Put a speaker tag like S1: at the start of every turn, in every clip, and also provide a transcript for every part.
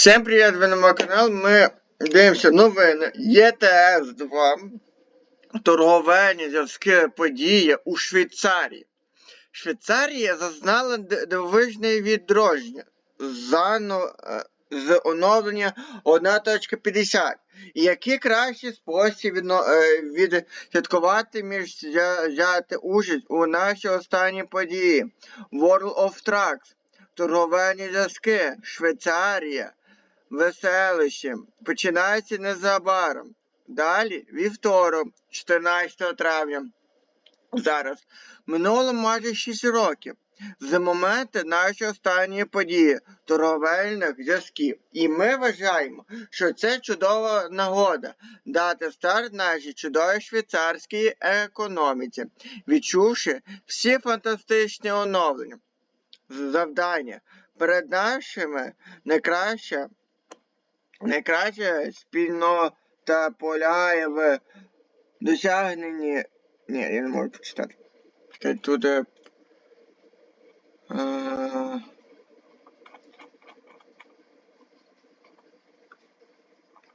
S1: Всем привет, ви на мой канал. Ми дивимося новини. ЄТС 2. Торговельні зв'язки події у Швейцарії. Швейцарія зазнала дивовижне відродження зано, е, з оновлення 1.50. Який кращий спосіб відсвяткувати між взяти участь у нашій останній події World of Trucks. Торговельні зв'язки, Швейцарія, веселище. Починається незабаром. Далі вівторок, 14 травня. Зараз. Минуло майже 6 років. З моменту нашої останньої події торговельних зв'язків. І ми вважаємо, що це чудова нагода дати старт нашій чудовій швейцарській економіці, відчувши всі фантастичні оновлення. Завдання перед нашими найкраще найкраще спільнота полягає в досягненні. Ні, я не можу прочитати. Чекай, Тут. е,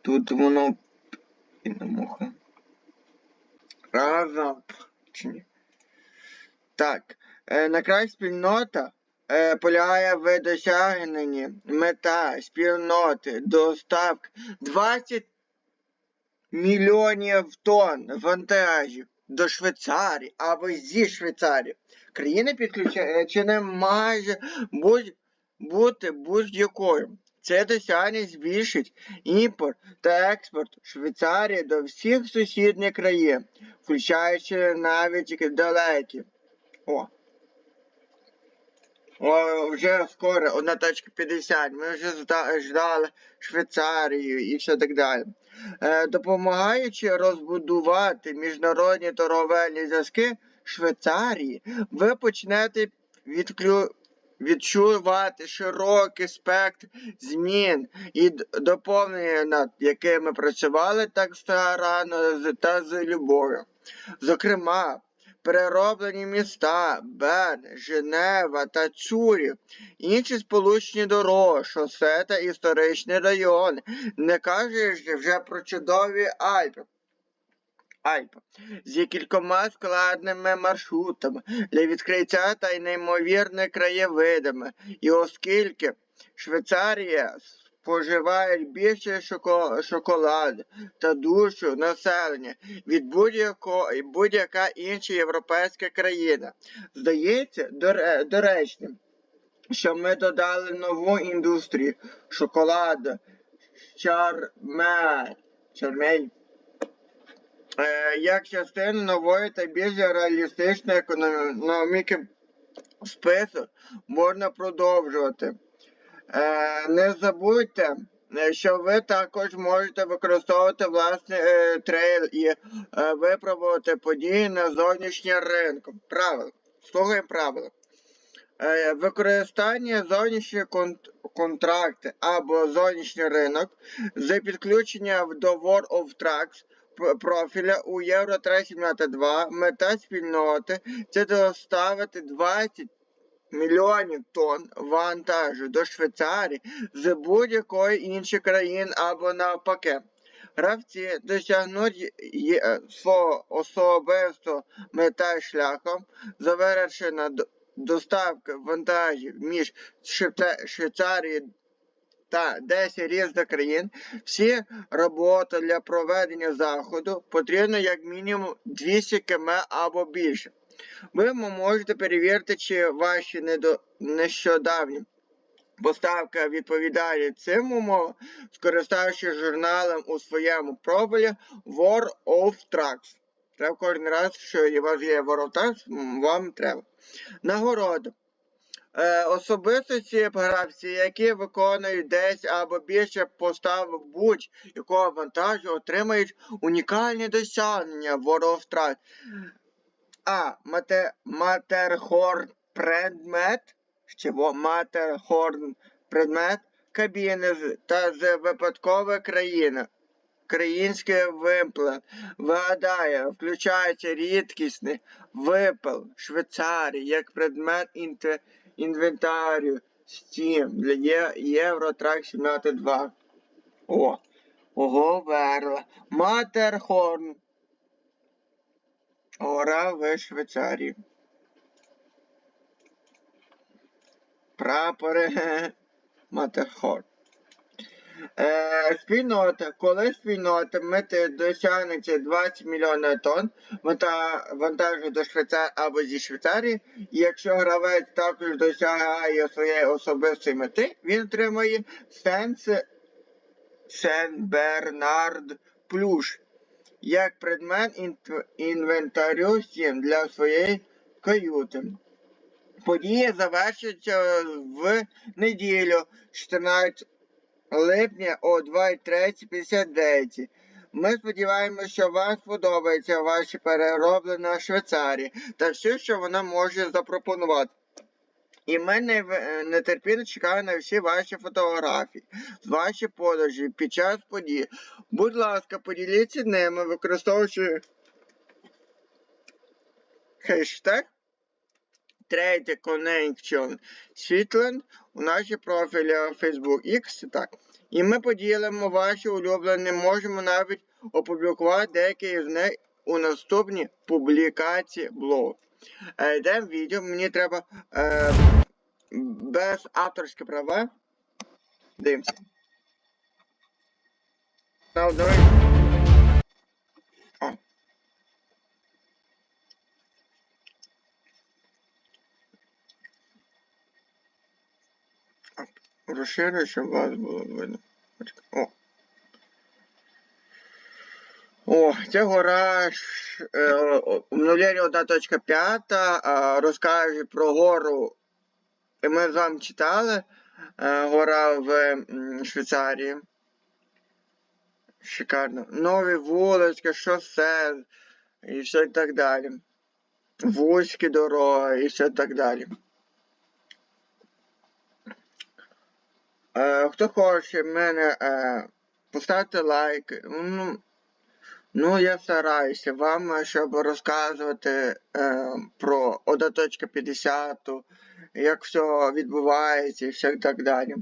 S1: Тут воно. Інна муха. Разом. Чи ні? Так. Е, найкраща спільнота е, полягає в досягненні мета спільноти доставки 20 мільйонів тонн вантажів до Швейцарії або зі Швейцарії. Країна підключена майже бути будь-якою. Це досягнення збільшить імпорт та експорт Швейцарії до всіх сусідніх країн, включаючи навіть далекі. О. О, вже скоро 1.50. Ми вже ждали Швейцарію і все так далі. Е, допомагаючи розбудувати міжнародні торговельні зв'язки Швейцарії, ви почнете відклю... відчувати широкий спектр змін і доповнення, над якими працювали так старанно та з любов'ю. Зокрема, перероблені міста Берн, Женева та Цюріх, інші сполучні дороги, шосе та історичні райони, не кажучи вже про чудові Альпи. Альпи з кількома складними маршрутами для відкриття та й неймовірними краєвидами. І оскільки Швейцарія споживає більше шоко- шоколаду та душу населення від будь-якої будь-яка інша європейська країна, здається доречним, що ми додали нову індустрію шоколаду, чармель, чармель е, як частину нової та більш реалістичної економіки спису можна продовжувати. Е, не забудьте, е, що ви також можете використовувати власний е, трейл і випробувати події на зовнішньому ринку. Правила. Слухаємо правила. Використання зовнішньої контракти або зовнішній ринок за підключення до World of Trucks профіля у Євро 372 мета спільноти це доставити 20 мільйонів тонн вантажу до Швейцарії з будь-якої іншої країни або навпаки. Гравці досягнуть свого особистого мета шляхом завершена д- доставка вантажів між Швейца- Швейцарією та 10 різних країн. Всі роботи для проведення заходу потрібно як мінімум 200 км або більше. Ви можете перевірити, чи ваші недо... нещодавні поставки відповідають цим умовам, скориставшись журналом у своєму профілі War of Trucks. Треба кожен раз, що у вас є War of Trucks, вам треба. Нагорода. Е, особистості гравці, які виконують 10 або більше поставок будь-якого вантажу, отримають унікальні досягнення World of Trucks. А. Мате, Матерхорн предмет. Чого? Матерхорн предмет кабіни та з випадкової країни. Країнський вимплет вигадає, включається рідкісний випил Швейцарії як предмет інвентарію Steam для Є- Євротрак 72. О, ого, верла. Матерхорн. Гора в Швейцарії. Прапори Матерхорн. Е, спільнота, коли спільнота мети досягнеться 20 мільйонів тонн вантажу до Швейцарії або зі Швейцарії, і якщо гравець також досягає своєї особистої мети, він отримує Сенс Сен Бернард Плюш як предмет інвентарю 7 для своєї каюти. Подія завершиться в неділю 14 липня о 23.59. Ми сподіваємося, що вам сподобається ваша перероблена Швейцарія та все, що вона може запропонувати. І ми не, нетерпінно чекаємо на всі ваші фотографії ваші подорожі під час подій. Будь ласка, поділіться ними, використовуючи хештег Trade Connection Switland у наші профілі Facebook X. Так. І ми поділимо ваші улюблені, можемо навіть опублікувати деякі з них у наступній публікації блогу. Е, Йдемо в відео, мені треба е, без авторські права. Дивимося. На одної. О. Розширю, щоб вас було видно. О. О, це гора е, обновлення 1.5 е, розкаже про гору. І Ми з вами читали е, гора в Швейцарії. Шикарно. Нові вулички, шосе і все так далі. Вузькі дороги і все так далі. Е, хто хоче мене е, поставте лайк. Ну, ну, я стараюся вам, е, щоб розказувати е, про 1.50, як все відбувається і все так далі.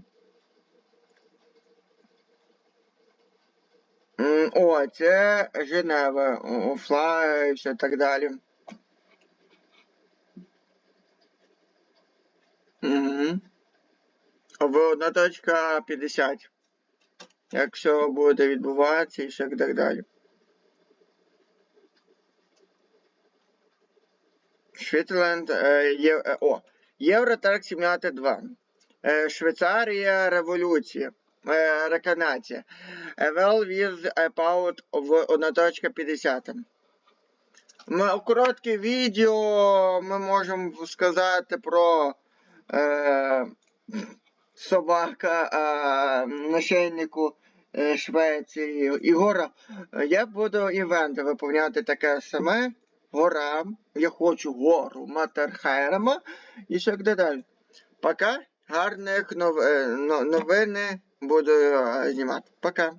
S1: О, це Женева, Офла і все так далі. Угу. В 1.50. Як все буде відбуватися і все так далі. Швейцарland, е, е, о, Євротрак 72. Е, Швейцарія революція. Е, реканація. Е, Well with about в 1.50. Ми, коротке відео ми можемо сказати про е, собака е, нашийнику е, Швеції. І гора. Я буду івенти виповняти таке саме. Гора. Я хочу гору Матерхерма. і все далі. Пока. Гарних е, новини буду е, знімати. Пока.